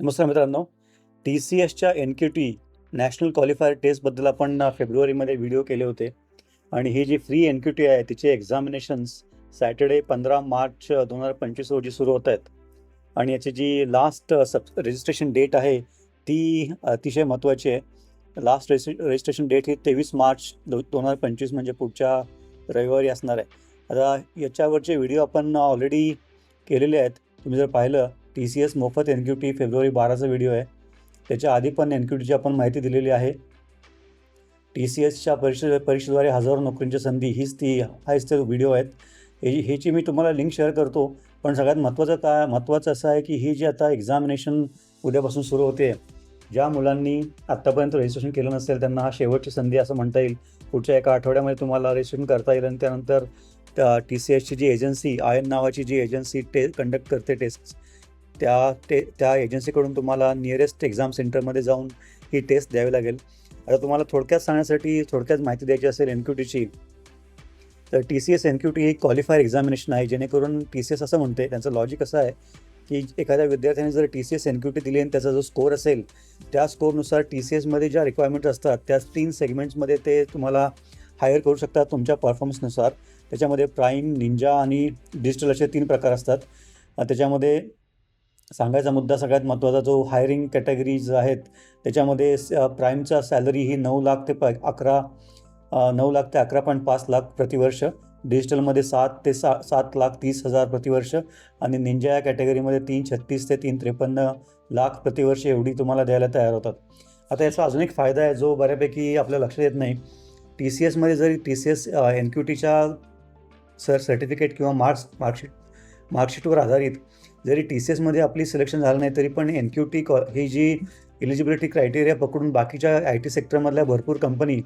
नमस्कार मित्रांनो. T C एसच्या N Q T national qualifier टेस्टबद्दल आपण फेब्रुवारीमध्ये व्हिडिओ केले होते. आणि ही जी फ्री एन क्यू टी आहे तिचे एक्झामिनेशन्स सॅटर्डे पंधरा मार्च दोन हजार पंचवीस रोजी सुरू होत आहेत. आणि याची जी लास्ट सब रजिस्ट्रेशन डेट आहे ती अतिशय महत्त्वाची आहे. लास्ट रजिस्ट्रे रजिस्ट्रेशन डेट ही तेवीस मार्च दो दोन हजार पंचवीस म्हणजे पुढच्या रविवारी असणार आहे. आता याच्यावरचे व्हिडिओ आपण ऑलरेडी केलेले आहेत. तुम्ही जर पाहिलं टी सी एस मोफत एन क्यू टी फेब्रुवारी बाराचा व्हिडिओ आहे. त्याच्या आधी पण एन क्यू टीची आपण माहिती दिलेली आहे. टी सी एसच्या परीक्षे परीक्षेद्वारे हजारो नोकरींची संधी हीच ती हाच ते व्हिडिओ आहेत. हे ह्याची मी तुम्हाला लिंक शेअर करतो. पण सगळ्यात महत्त्वाचं काय महत्त्वाचं असं आहे की ही जी आता एक्झामिनेशन उद्यापासून सुरू होते ज्या मुलांनी आत्तापर्यंत रजिस्ट्रेशन केलं नसेल त्यांना हा शेवटची संधी असं म्हणता येईल. पुढच्या एका आठवड्यामध्ये तुम्हाला रजिस्ट्रेशन करता येईल. आणि त्यानंतर त्या टी सी एसची जी एजन्सी आय एन नावाची जी एजन्सी टे कंडक्ट करते टेस्ट त्या ते त्या एजन्सीकडून तुम्हाला नियरेस्ट एक्झाम सेंटरमध्ये जाऊन ही टेस्ट द्यावी लागेल. आता तुम्हाला थोडक्यात सांगण्यासाठी थोडक्यात माहिती द्यायची असेल एन क्यू टीची तर T C S N Q T ही क्वालिफायर एक्झामिनेशन आहे जेणेकरून टी सी एस असं म्हणते त्यांचं लॉजिक असं आहे की एखाद्या विद्यार्थ्याने जर T C S N Q T दिली आणि त्याचा जो स्कोअर असेल त्या स्कोअरनुसार टी सी एसमध्ये ज्या रिक्वायरमेंट्स असतात त्या तीन सेगमेंट्समध्ये ते तुम्हाला हायर करू शकतात तुमच्या परफॉर्मन्सनुसार त्याच्यामध्ये प्राईम निंजा आणि डिजिटल असे तीन प्रकार असतात. त्याच्यामध्ये सांगायचा मुद्दा सगळ्यात महत्त्वाचा जो हायरिंग कॅटेगरीज आहेत त्याच्यामध्ये स- प्राईमचा सॅलरी ही नऊ लाख ते प अकरा नऊ लाख ते अकरा पॉईंट पाच लाख प्रतिवर्ष. डिजिटलमध्ये सात ते सा सात लाख तीस हजार प्रतिवर्ष. आणि निंजा या कॅटेगरीमध्ये तीन छत्तीस ते तीन त्रेपन्न लाख प्रतिवर्ष एवढी तुम्हाला द्यायला तयार होतात. आता याचा अजून एक फायदा आहे जो बऱ्यापैकी आपल्या लक्षात येत नाही. टी सी एसमध्ये जरी T C S N Q टीच्या सर सर्टिफिकेट किंवा मार्क्स मार्कशीट मार्कशीटवर आधारित जरी टी सी एसमध्ये आपली सिलेक्शन झालं नाही तरी पण एन क्यू टी ही जी एलिजिबिलिटी क्रायटेरिया पकडून बाकीच्या आय टी सेक्टरमधल्या भरपूर कंपनी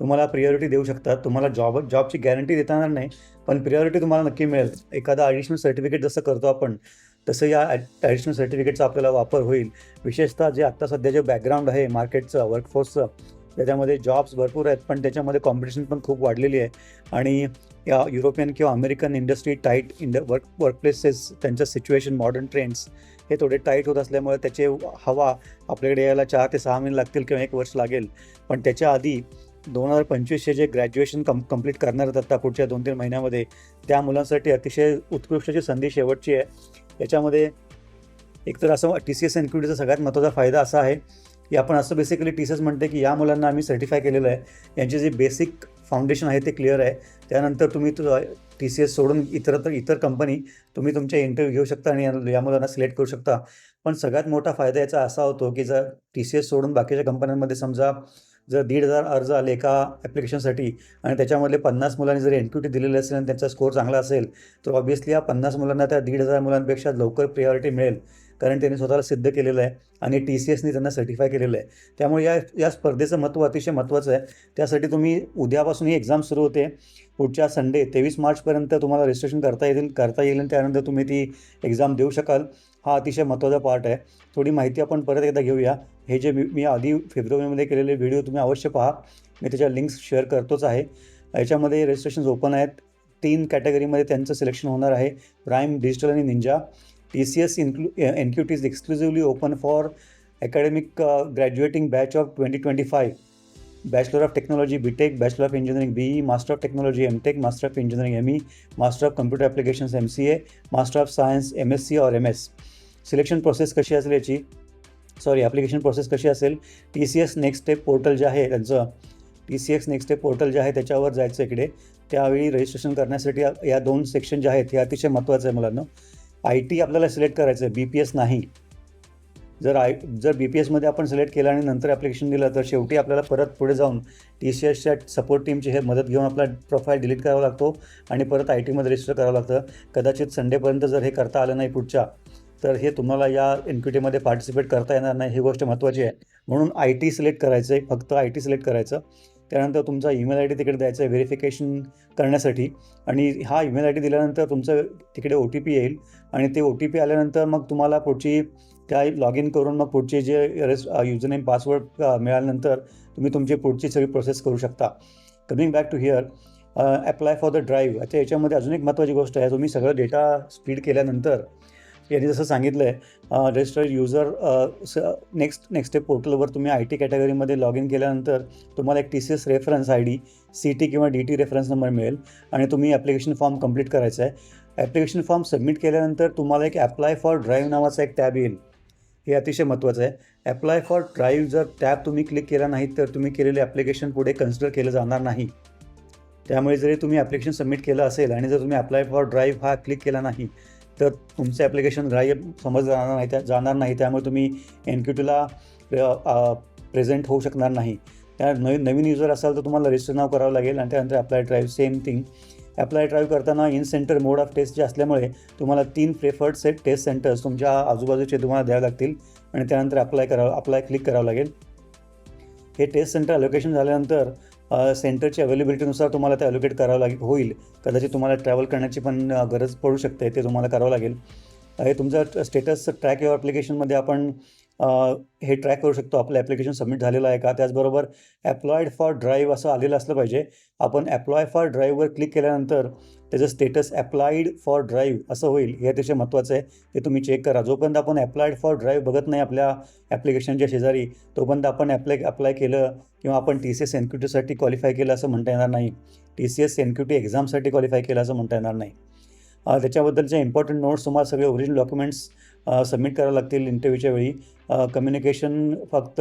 तुम्हाला प्रियॉरिटी देऊ शकतात. तुम्हाला जॉब जॉबची गॅरंटी देता येणार नाही पण प्रियॉरिटी तुम्हाला नक्की मिळेल. एखादा ॲडिशनल सर्टिफिकेट जसं करतो आपण तसं या ॲडिशनल सर्टिफिकेटचा आपल्याला वापर होईल. विशेषतः जे आत्ता सध्या जे बॅकग्राऊंड आहे मार्केटचं वर्कफोर्सचं त्याच्यामध्ये जॉब्स भरपूर आहेत पण त्याच्यामध्ये कॉम्पिटिशन पण खूप वाढलेली आहे. आणि या युरोपियन किंवा American industry tight and work workplaces त्यांचं सिच्युएशन मॉडर्न ट्रेंड्स हे थोडे टाईट होत असल्यामुळे त्याचे हवा आपल्याकडे यायला चार ते सहा महिने लागतील किंवा एक वर्ष लागेल. पण त्याच्या आधी दोन हजार पंचवीसचे जे ग्रॅज्युएशन कम कंप्लीट करणार आहेत आता पुढच्या दोन तीन महिन्यामध्ये त्या मुलांसाठी अतिशय उत्कृष्टची संधी शेवटची आहे. याच्यामध्ये एकतर असं टी सी एस एनक्यूटीचा सगळ्यात महत्त्वाचा फायदा असा आहे की आपण असं बेसिकली टी सी एस म्हणते की या मुलांना आम्ही सर्टिफाय केलेलं आहे. यांचे जे बेसिक फाउंडेशन आहे ते क्लिअर आहे. त्यानंतर तुम्ही टी सी एस सोडून इतर इतर कंपनी तुम्ही तुमच्या इंटरव्ह्यू घेऊ शकता आणि या- मुलांना सिलेक्ट करू शकता. पण सगळ्यात मोठा फायदा याचा असा होतो की जर टी सी एस सोडून बाकीच्या कंपन्यांमध्ये समजा जर दीड हजार अर्ज आले एका ॲप्लिकेशनसाठी आणि त्याच्यामधले पन्नास मुलांनी जर एन क्यू टी असेल आणि त्यांचा स्कोर चांगला असेल तर ऑब्व्हियसली या पन्नास मुलांना त्या दीड हजार मुलांपेक्षा लवकर प्रियॉरिटी मिळेल. कारण त्यांनी स्वतःला सिद्ध केलेलं आहे आणि टी सी एसनी त्यांना सर्टिफाय केलेलं आहे. त्यामुळे या या स्पर्धेचं महत्त्व अतिशय महत्त्वाचं आहे. त्यासाठी तुम्ही उद्यापासून ही एक्झाम सुरू होते. पुढच्या संडे तेवीस मार्चपर्यंत तुम्हाला रजिस्ट्रेशन करता येईल करता येईल आणि त्यानंतर तुम्ही ती एक्झाम देऊ शकाल. हा अतिशय महत्त्वाचा पार्ट आहे. थोडी माहिती आपण परत एकदा घेऊया. हे जे मी मी आधी फेब्रुवारीमध्ये केलेले व्हिडिओ तुम्ही अवश्य पहा. मी त्याच्या लिंक्स शेअर करतोच आहे. याच्यामध्ये रजिस्ट्रेशन्स ओपन आहेत. तीन कॅटेगरीमध्ये त्यांचं सिलेक्शन होणार आहे. प्राईम डिजिटल आणि ninja T C S inclu N Q T is exclusively open for academic graduating batch of twenty twenty five bachelor of technology B tech bachelor of engineering B E master of technology M tech master of engineering M E master of computer applications M C A master of science M S C और M S selection process कशी असेल याची? Sorry application process कशी असेल? T C S next step portal जे आहे त्यांचं T C S next step portal जे आहे त्याच्यावर जायचं इकडे. त्यावेळी रजिस्ट्रेशन करण्यासाठी या दोन सेक्शन जे आहेत हे अतिशय महत्त्वाचं आहे मुलांना. आय टी आपल्याला सिलेक्ट करायचं आहे बी पी एस नाही. जर आय जर बी पी एसमध्ये आपण सिलेक्ट केलं आणि नंतर ॲप्लिकेशन दिलं तर शेवटी आपल्याला परत पुढे जाऊन टी सी एसच्या सपोर्ट टीमची हे मदत घेऊन आपला प्रोफाईल डिलीट करावा लागतो आणि परत आय टीमध्ये रजिस्टर करावं लागतं. कदाचित संडेपर्यंत जर हे करता आलं नाही पुढच्या तर हे तुम्हाला या एन पार्टिसिपेट करता येणार नाही. ही गोष्ट महत्त्वाची आहे. म्हणून आय टी सिलेक्ट करायचं आहे फक्त आय टी सिलेक्ट करायचं. त्यानंतर तुमचा ईमेल आय डी तिकडे द्यायचा आहे व्हेरिफिकेशन करण्यासाठी. आणि हा ईमेल आय डी दिल्यानंतर तुमचं तिकडे ओ टी पी येईल. आणि ते ओ टी पी आल्यानंतर मग तुम्हाला पुढची त्या लॉग इन करून मग पुढचे जे रेस युजर नेम पासवर्ड मिळाल्यानंतर तुम्ही तुमची पुढची सगळी प्रोसेस करू शकता. Coming back to here apply for the drive आता याच्यामध्ये अजून एक महत्त्वाची गोष्ट आहे. तुम्ही सगळं डेटा स्पीड केल्यानंतर यांनी जसं सांगितलं आहे registered user next next step पोर्टलवर तुम्ही आय टी कॅटेगरीमध्ये लॉग इन केल्यानंतर तुम्हाला एक T C S reference I D C T किंवा डी टी रेफरन्स नंबर मिळेल आणि तुम्ही ॲप्लिकेशन फॉर्म कंप्लीट करायचा आहे ॲप्लिकेशन फॉर्म सबमिट केल्यानंतर तुम्हाला एक ॲप्लाय फॉर ड्राईव्ह नावाचा एक टॅब येईल. हे अतिशय महत्त्वाचं आहे. ॲप्लाय फॉर ड्राईव्ह जर टॅब तुम्ही क्लिक केला नाही तर तुम्ही केलेले ॲप्लिकेशन पुढे कन्सिडर केलं जाणार नाही. त्यामुळे जरी तुम्ही ॲप्लिकेशन सबमिट केलं असेल आणि जर तुम्ही अप्लाय फॉर ड्राईव्ह हा क्लिक केला नाही तर तुमचं ॲप्लिकेशन ग्राह्य समजलं जाणार नाही त्या जाणार नाही त्यामुळे तुम्ही एन क्यू टीला प्रेझेंट होऊ शकणार नाही. त्या नवीन नवीन युजर असाल तर तुम्हाला रजिस्टर नाव करावं लागेल आणि त्यानंतर apply drive same thing apply drive करताना in centre mode of test जे असल्यामुळे तुम्हाला तीन प्रेफर्ड सेट टेस्ट सेंटर्स तुमच्या आजूबाजूचे तुम्हाला द्यावे लागतील आणि त्यानंतर अप्लाय करावं अप्लाय क्लिक करावं लागेल. हे टेस्ट सेंटर अलोकेशन झाल्यानंतर सेंटरची अवेलेबिलिटीनुसार तुम्हाला ते अलोकेट करावं लागेल होईल. कदाचित तुम्हाला ट्रॅव्हल करण्याची पण गरज पडू शकते ते तुम्हाला करावं लागेल. हे तुमचं स्टेटस ट्रॅक युअर ॲप्लिकेशनमध्ये आपण हे ट्रॅक करू शकतो. आपलं ॲप्लिकेशन सबमिट झालेलं आहे का? त्याचबरोबर ॲप्लॉईड फॉर ड्राईव्ह असं आलेलं असलं पाहिजे. आपण ॲप्लॉय फॉर ड्राईव्हवर क्लिक केल्यानंतर त्याचं स्टेटस ॲप्लाईड फॉर ड्राईव्ह असं होईल. हे अतिशय महत्त्वाचं आहे. ते तुम्ही चेक करा. जोपर्यंत आपण ॲप्लाईड फॉर ड्राईव्ह बघत नाही आपल्या ॲप्लिकेशनच्या शेजारी तोपर्यंत आपण ॲप्लाय अप्लाय केलं किंवा आपण T C S N Q टीसाठी क्वालिफाय केलं असं म्हणता येणार नाही. T C S N Q T एक्झामसाठी क्वालिफाय केलं असं म्हणता येणार नाही. अ, त्याच्याबद्दलचे इम्पॉर्टंट नोट्स तुम्हाला सगळे ओरिजिनल डॉक्युमेंट्स सबमिट करावं लागतील इंटरव्ह्यूच्या वेळी. कम्युनिकेशन फक्त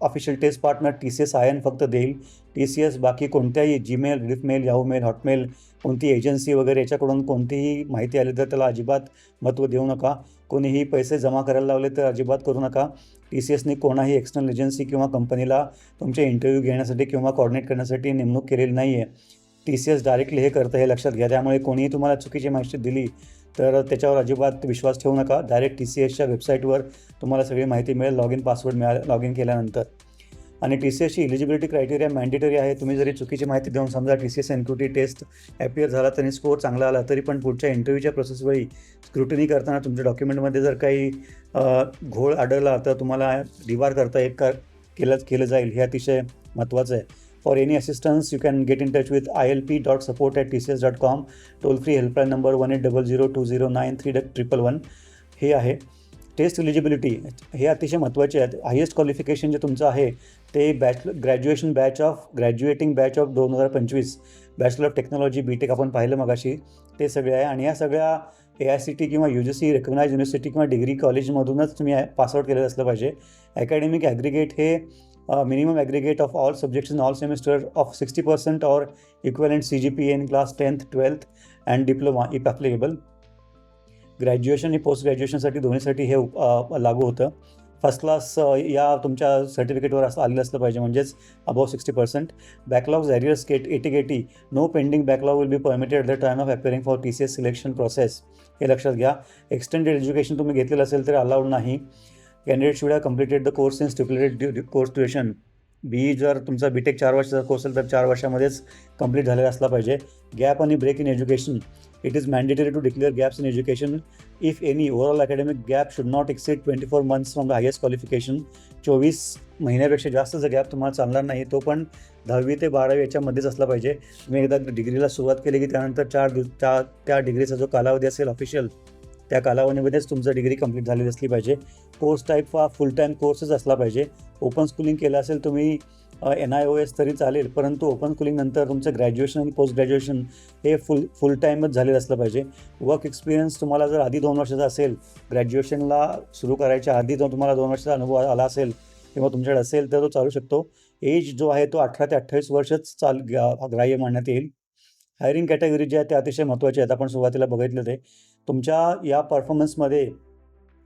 official test partner T C S I N फक्त देईल. टी सी एस बाकी कोणत्याही Gmail rediffmail Yahoo mail Hotmail कोणती एजन्सी वगैरे याच्याकडून कोणतीही माहिती आली तर त्याला अजिबात महत्त्व देऊ नका. कोणीही पैसे जमा करायला लावले तर अजिबात करू नका. टी सी एसने कोणाही एक्सटर्नल एजन्सी किंवा कंपनीला तुमचे इंटरव्ह्यू घेण्यासाठी किंवा कॉर्डिनेट करण्यासाठी नेमणूक केलेली नाही आहे टी सी एस डायरेक्टली हे करतं हे लक्षात घ्या. त्यामुळे कोणीही तुम्हाला चुकीची माहिती दिली तर त्याच्यावर अजिबात विश्वास ठेवू नका. डायरेक्ट टी सी एसच्या वेबसाईटवर तुम्हाला सगळी माहिती मिळेल लॉग इन पासवर्ड मिळाल लॉग इन केल्यानंतर. आणि टी सी एसची इलिजिबिलिटी क्रायटेरिया मॅन्डेटरी आहे. तुम्ही जरी चुकीची माहिती देऊन समजा T C S NQT test appear झाला तरी स्कोअर चांगला आला तरी पण पुढच्या इंटरव्ह्यूच्या प्रोसेसवेळी स्क्रुटिनी करताना तुमच्या डॉक्युमेंटमध्ये जर काही घोळ आढळला तर तुम्हाला डिवार करता एक कर केलं केलं जाईल. हे अतिशय महत्त्वाचं आहे. For any assistance you can get in touch with I L P dot support at T C S dot com toll free helpline number one eight double zero two zero nine three triple one हे आहे. Taste eligibility हे अतिशय महत्त्वाचे आहेत. Highest qualification जे तुमचं आहे ते batch graduation batch of graduating batch of दोन हजार पंचवीस. Bachelor of technology B tech आपण पाहिलं मगाशी. ते सगळे आहे. आणि या सगळ्या ए आय सी टी किंवा U G C recognise university किंवा डिग्री कॉलेजमधूनच तुम्ही पासआउट केलेलं असलं पाहिजे. अकॅडमिक ॲग्रिगेट हे minimum aggregate of all subjects in all semester of sixty percent or equivalent C G P in class tenth twelfth and diploma if graduation आणि post ग्रॅज्युएशनसाठी दोन्हीसाठी हे लागू होतं. फर्स्ट क्लास या तुमच्या सर्टिफिकेटवर असं आलेलं असलं पाहिजे म्हणजेच above sixty percent backlogs arrears केट एटी Getty no pending backlog will be permitted at the time of appearing for T C S selection process हे लक्षात घ्या. एक्सटेंडेड एज्युकेशन तुम्ही घेतलेलं असेल तर अलाउड नाही. Candidate should have completed the course in stipulated course duration B जर तुमचा बी टेक चार वर्षाचा कोर्स असेल तर चार वर्षामध्येच कंप्लीट झालेला असला पाहिजे. गॅप आणि break in education it is mandatory to declare gaps in education if any overall academic gap should not exceed twenty four months from the highest qualification चोवीस महिन्यापेक्षा जास्त जर गॅप तुम्हाला चालणार नाही तो पण दहावी ते बारावी याच्यामध्येच असला पाहिजे. तुम्ही एकदा डिग्रीला सुरुवात केली की त्यानंतर चार दिवस त्या डिग्रीचा जो कालावधी असेल ऑफिशियल त्या कालावधीमध्येच तुमचं डिग्री कंप्लीट झालेली असली पाहिजे. कोर्स टाईप हा फुल टाईम कोर्सच असला पाहिजे. ओपन स्कूलिंग केलं असेल तुम्ही एन आय ओ एस तरी चालेल परंतु ओपन स्कूलिंगनंतर तुमचं ग्रॅज्युएशन आणि पोस्ट ग्रॅज्युएशन हे फुल फुल टाईमच झालेलं असलं पाहिजे. वर्क एक्सपिरियन्स तुम्हाला जर आधी दोन वर्षाचा असेल ग्रॅज्युएशनला सुरू करायच्या आधी जर तुम्हाला दोन वर्षाचा अनुभव आला असेल किंवा तुमच्याकडे असेल तर तो चालू शकतो. एज जो आहे तो अठरा ते अठ्ठावीस वर्षच चाल ग्राह्य मानण्यात येईल. हायरिंग कॅटेगरी जी आहे ते अतिशय महत्त्वाच्या आहेत आपण सुरुवातीला बघितलं ते. तुमच्या या परफॉर्मन्समध्ये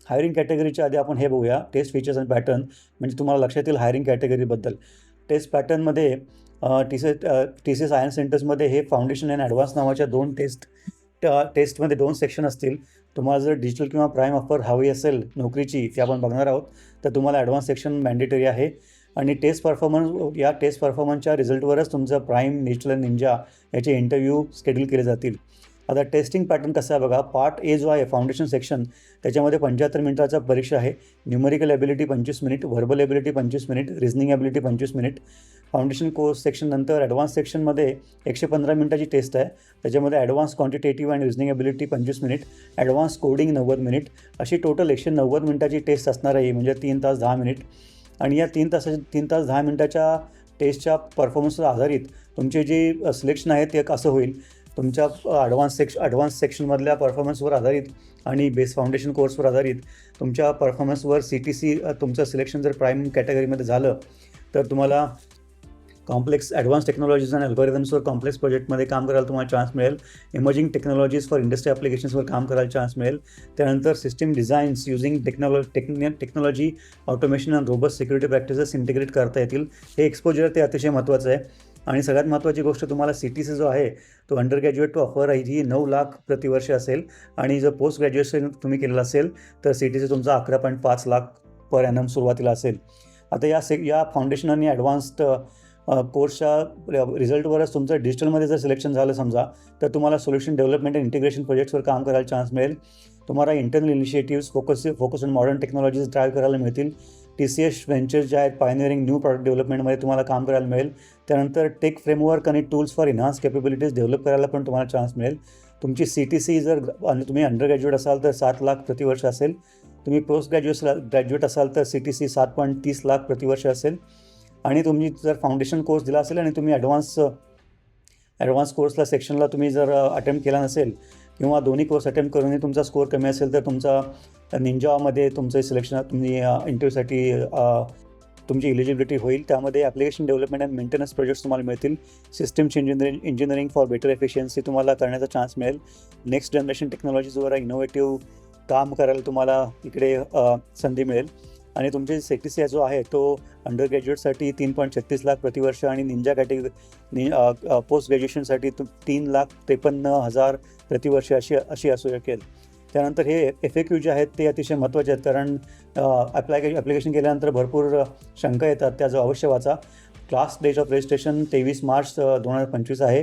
हायरिंग कॅटेगरीच्या आधी आपण हे बघूया. टेस्ट फीचर्स अँड पॅटर्न म्हणजे तुम्हाला लक्षात येईल हायरिंग कॅटेगरीबद्दल टेस्ट पॅटर्नमध्ये T C T C science सेंटर्समध्ये हे फाउंडेशन अँड ॲडव्हान्स नावाच्या दोन टेस्ट टेस्टमध्ये दोन सेक्शन असतील. तुम्हाला जर डिजिटल किंवा प्राईम ऑफर हवी असेल नोकरीची ती आपण बघणार आहोत. तर तुम्हाला ॲडव्हान्स सेक्शन मॅन्डेटरी आहे. आणि टेस्ट परफॉर्मन्स या टेस्ट परफॉर्मन्सच्या रिझल्टवरच तुमचं प्राईम डिजिटल निंजा याचे इंटरव्ह्यू स्केड्यूल केले जातील. आता टेस्टिंग पॅटर्न कसं आहे बघा. पार्ट ए जो आहे फाउंडेशन सेक्शन त्याच्यामध्ये पंच्याहत्तर मिनिटाचा परीक्षा आहे. न्युमेरिकल ॲबिलिटी पंचवीस मिनिट व्हर्बल ॲबिलिटी पंचवीस मिनिट रिझनिंग ॲबिलिटी पंचवीस मिनिट फाउंडेशन कोर्स सेक्शन नंतर ॲडव्हान्स सेक्शनमध्ये एकशे पंधरा मिनिटाची टेस्ट आहे. त्याच्यामध्ये ॲडव्हान्स क्वांटिटेटिव्ह आणि रिझनिंग ॲबिलिटी पंचवीस मिनिट ॲडव्हान्स कोडिंग नव्वद मिनिट अशी टोटल एकशे नव्वद मिनिटाची टेस्ट असणार आहे म्हणजे तीन तास दहा मिनिट आणि या तीन तासाच्या तीन तास दहा मिनिटाच्या टेस्टच्या परफॉर्मन्सवर आधारित तुमचे जे सिलेक्शन आहे ते कसं होईल. तुमच्या ॲडव्हान्स सेक्श ॲडव्हान्स सेक्शनमधल्या परफॉर्मन्सवर आधारित आणि बेस फाउंडेशन कोर्सवर आधारित तुमच्या परफॉर्मन्सवर सी टी सी तुमचं सिलेक्शन जर प्राईम कॅटेगरीमध्ये झालं तर तुम्हाला कॉम्प्लेक्स ॲडव्हान्स टेक्नॉलॉजीज आणि अल्गोरिदम्सवर कॉम्प्लेक्स प्रोजेक्टमध्ये काम करायला तुम्हाला चान्स मिळेल. इमर्जिंग टेक्नॉलॉजीज फॉर इंडस्ट्री ॲप्लिकेशन्सवर काम करायला चान्स मिळेल. त्यानंतर सिस्टीम डिझाईन्स युझिंग टेक्नॉलॉ टेक्नि technology automation and robust security practices integrate करता येतील. हे एक्सपोजर ते अतिशय महत्त्वाचं आहे. आणि सगळ्यात महत्त्वाची गोष्ट तुम्हाला सी टी सी जो आहे तो अंडर ग्रॅज्युएट टू ऑफर आहे ही नऊ लाख प्रतिवर्ष असेल. आणि जर पोस्ट ग्रॅज्युएशन तुम्ही केलेलं असेल तर सी टी सी तुमचा अकरा पॉईंट पाच लाख पर ॲनम सुरुवातीला असेल. आता या से या फाउंडेशन आणि ॲडव्हान्स्ड कोर्सच्या रिझल्टवरच तुमचं डिजिटलमध्ये जर सिलेक्शन झालं समजा तर तुम्हाला सोल्युशन डेव्हलपमेंट अँड इंटिग्रेशन प्रोजेक्ट्सवर काम करायला चान्स मिळेल. तुम्हाला internal initiative focus focus on modern technologies drive करायला मिळतील. टी सी एस व्हेंचर्स जे आहेत पायनिअरिंग न्यू प्रॉडक्ट डेव्हलपमेंटमध्ये तुम्हाला काम करायला मिळेल. त्यानंतर टेक फ्रेमवर्क आणि tools for enhance capabilities develop करायला पण तुम्हाला चान्स मिळेल. तुमची सी टी सी जर आणि तुम्ही अंडर ग्रॅज्युएट असाल तर सात लाख प्रतिवर्ष असेल. तुम्ही पोस्ट ग्रॅज्युएट ग्रॅज्युएट असाल तर सी टी सी सात पॉईंट तीस लाख प्रतिवर्ष असेल. आणि तुम्ही जर फाउंडेशन कोर्स दिला असेल आणि तुम्ही ॲडव्हान्स ॲडव्हान्स कोर्सला सेक्शनला तुम्ही जर अटेम्प्ट केला नसेल किंवा दोन्ही कोर्स अटेम्प्ट करूनही तुमचा स्कोअर कमी असेल तर तुमचा निंजामध्ये तुमचं सिलेक्शन तुम्ही इंटरव्ह्यूसाठी तुमची इलिजिबिलिटी होईल. त्यामध्ये application development and maintenance projects तुम्हाला मिळतील. Systems engineering engineering for better efficiency तुम्हाला करण्याचा चान्स मिळेल. नेक्स्ट जनरेशन टेक्नॉलॉजीजवर इनोव्हेटिव्ह काम करायला तुम्हाला इकडे संधी मिळेल. आणि तुमचे सी टी सी जो आहे तो अंडर ग्रॅज्युएटसाठी तीन पॉईंट छत्तीस लाख प्रतिवर्ष आणि निंजा कॅटेगरी नि पोस्ट ग्रॅज्युएशनसाठी तु तीन लाख त्रेपन्न हजार प्रतिवर्ष अशी अशी असू शकेल. त्यानंतर हे एफ ए क्यू जे आहेत ते अतिशय महत्त्वाचे आहेत कारण ॲप्लाय ॲप्लिकेशन केल्यानंतर भरपूर शंका येतात त्या जो अवश्य वाचा. क्लास डेट ऑफ रजिस्ट्रेशन तेवीस मार्च दोन हजार पंचवीस आहे.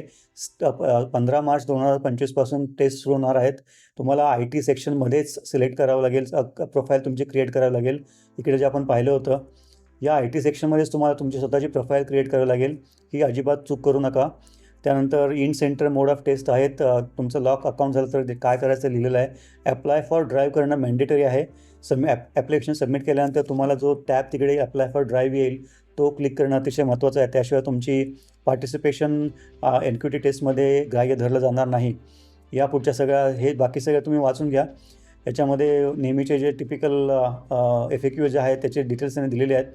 पंधरा मार्च दोन हजार पंचवीसपासून टेस्ट सुरू होणार आहेत. तुम्हाला आय टी सेक्शनमध्येच सिलेक्ट करावं लागेल. प्रोफाईल तुमची क्रिएट करावी लागेल. इकडे जे आपण पाहिलं होतं या आय टी सेक्शनमध्येच तुम्हाला तुमची स्वतःची प्रोफाईल क्रिएट करावी लागेल. ही अजिबात चूक करू नका. त्यानंतर in centre mode of test आहेत. तुमचं लॉक अकाउंट झालं तर ते काय करायचं लिहिलेलं आहे. ॲप्लाय फॉर ड्राईव्ह करणं मॅन्डेटरी आहे. सबमि ॲप ॲप्लिकेशन सबमिट केल्यानंतर तुम्हाला जो टॅब तिकडे अप्लाय फॉर ड्राईव्ह येईल तो क्लिक करणं अतिशय महत्त्वाचं आहे. त्याशिवाय तुमची पार्टिसिपेशन एन क्यू टी टेस्टमध्ये ग्राह्य धरलं जाणार नाही. या पुढच्या सगळ्या हे बाकी सगळं तुम्ही वाचून घ्या. याच्यामध्ये नेहमीचे जे टिपिकल एफ ए क्यू जे आहेत त्याचे डिटेल्स त्यांनी दिलेले आहेत.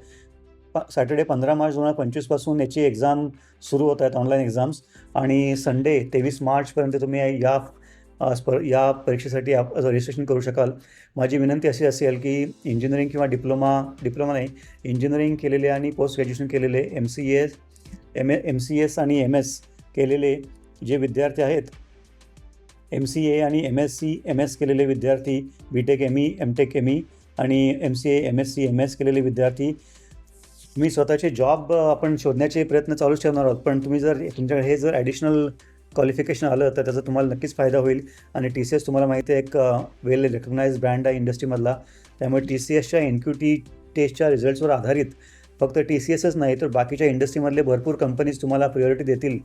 प सॅटर्डे पंधरा मार्च दोन हजार पंचवीसपासून याची एक्झाम सुरू होत आहेत ऑनलाईन एक्झाम्स. आणि संडे तेवीस मार्चपर्यंत तुम्ही या स्पर् स्पर या परीक्षेसाठी आप रजिस्ट्रेशन करू शकाल. माझी विनंती अशी असेल की इंजिनिअरिंग किंवा डिप्लोमा डिप्लोमा नाही इंजिनिअरिंग केलेले आणि पोस्ट ग्रॅज्युएशन केलेले M C S M A M C S आणि एम एस केलेले जे विद्यार्थी आहेत एम सी ए आणि M S C M S केलेले विद्यार्थी B tech M E M tech M E आणि M C A M S C M S केलेले विद्यार्थी तुम्ही स्वतःचे जॉब आपण शोधण्याचे प्रयत्न चालूच ठेवणार आहोत. पण तुम्ही जर तुमच्याकडे हे जर ॲडिशनल क्वालिफिकेशन आलं तर त्याचा तुम्हाला नक्कीच फायदा होईल. आणि टी सी एस तुम्हाला माहिती आहे एक वेल रेकग्नाइज ब्रँड आहे इंडस्ट्रीमधला त्यामुळे टी सी एसच्या एन क्यू टी टेस्टच्या रिझल्ट्सवर आधारित फक्त टी सी एसच नाही तर बाकीच्या इंडस्ट्रीमधले भरपूर कंपनीज तुम्हाला प्रियॉरिटी देतील.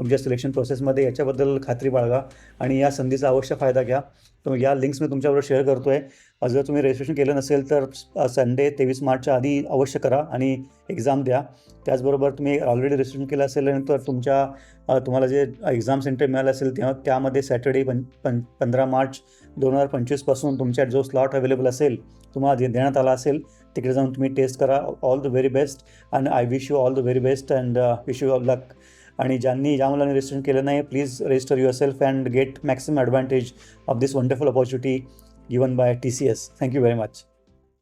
तुमच्या सिलेक्शन प्रोसेसमध्ये याच्याबद्दल खात्री बाळगा आणि या संधीचा अवश्य फायदा घ्या. तर या लिंक्स मी तुमच्याबरोबर शेअर करतो आहे जर तुम्ही रजिस्ट्रेशन केलं नसेल तर संडे तेवीस मार्चच्या आधी अवश्य करा आणि एक्झाम द्या. त्याचबरोबर तुम्ही ऑलरेडी रजिस्ट्रेशन केलं असेल तर तुमच्या तुम्हाला जे एक्झाम सेंटर मिळालं असेल तेव्हा त्यामध्ये सॅटर्डे पं पं पंधरा मार्च दोन हजार पंचवीसपासून तुमच्या जो स्लॉट अवेलेबल असेल तुम्हाला दे देण्यात आला असेल तिकडे जाऊन तुम्ही टेस्ट करा. All the very best and I wish you all the very best and wish you all luck आणि ज्यांनी ज्या मुलांनी रजिस्ट्रेशन केलं नाही please register yourself and get maximum advantage of this wonderful opportunity given by T C S thank you very much